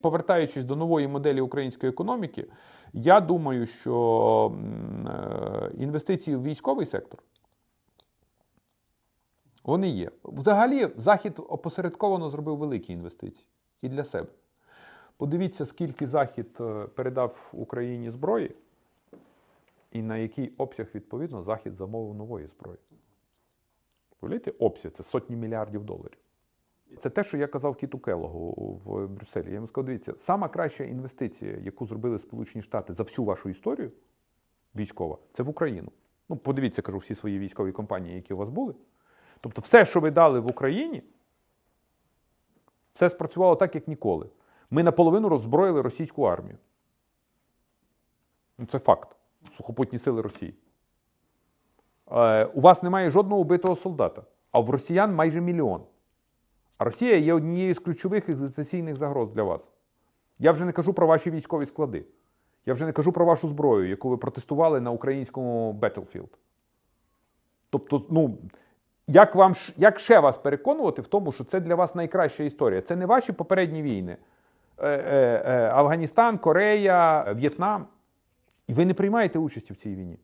Повертаючись до нової моделі української економіки, я думаю, що е, інвестиції в військовий сектор вони є. Взагалі, Захід опосередковано зробив великі інвестиції і для себе. Подивіться, скільки Захід е, передав Україні зброї, і на який обсяг, відповідно, Захід замовив нової зброї. Уявляєте, обсяг це сотні мільярдів доларів. Це те, що я казав Кіту Келогу в Брюсселі. Я йому сказав, дивіться, сама краща інвестиція, яку зробили Сполучені Штати за всю вашу історію військова, це в Україну. Ну, подивіться, кажу, всі свої військові компанії, які у вас були. Тобто, все, що ви дали в Україні, все спрацювало так, як ніколи. Ми наполовину роззброїли російську армію. Ну, Це факт. Сухопутні сили Росії. Е, у вас немає жодного убитого солдата, а в росіян майже мільйон. А Росія є однією з ключових екзистенційних загроз для вас. Я вже не кажу про ваші військові склади. Я вже не кажу про вашу зброю, яку ви протестували на українському Battlefield. Тобто, ну, як, вам, як ще вас переконувати в тому, що це для вас найкраща історія? Це не ваші попередні війни. Е, е, е, Афганістан, Корея, В'єтнам. І ви не приймаєте участі в цій війні.